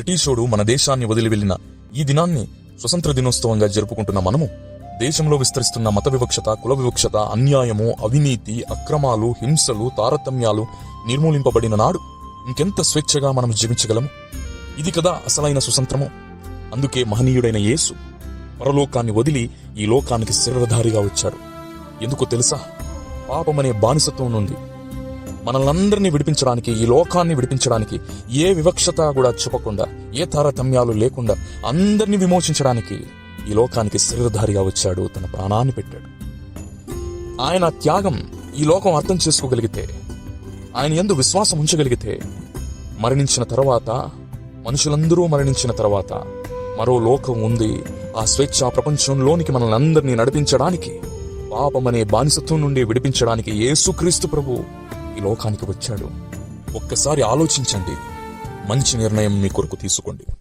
బ్రిటిషోడు మన దేశాన్ని వదిలి వెళ్ళిన ఈ దినాన్ని స్వతంత్ర దినోత్సవంగా జరుపుకుంటున్న మనము దేశంలో విస్తరిస్తున్న మత వివక్షత కుల వివక్షత అన్యాయము అవినీతి అక్రమాలు హింసలు తారతమ్యాలు నిర్మూలింపబడిన నాడు ఇంకెంత స్వేచ్ఛగా మనం జీవించగలము? ఇది కదా అసలైన స్వతంత్రము. అందుకే మహనీయుడైన యేసు పరలోకాన్ని వదిలి ఈ లోకానికి శిరధారిగా వచ్చాడు. ఎందుకో తెలుసా? పాపమనే బానిసత్వం నుండి మనలందరినీ విడిపించడానికి ఈ లోకాన్ని విడిపించడానికి ఏ వివక్షత కూడా చూపకుండా ఏ తారతమ్యాలు లేకుండా అందరినీ విమోచించడానికి ఈ లోకానికి శరీరధారిగా వచ్చాడు తన ప్రాణాన్ని పెట్టాడు. ఆయన త్యాగం ఈ లోకం అర్థం చేసుకోగలిగితే ఆయన ఎందు విశ్వాసం ఉంచగలిగితే మరణించిన తర్వాత మనుషులందరూ మరణించిన తర్వాత మరో లోకం ఉంది. ఆ స్వేచ్ఛ ప్రపంచంలోనికి మనల్ని అందరినీ నడిపించడానికి పాపమనే బానిసత్వం నుండి విడిపించడానికి యేసుక్రీస్తు ప్రభు ఈ లోకానికి వచ్చాడు. ఒక్కసారి ఆలోచించండి. మంచి నిర్ణయం మీ కొరకు తీసుకోండి.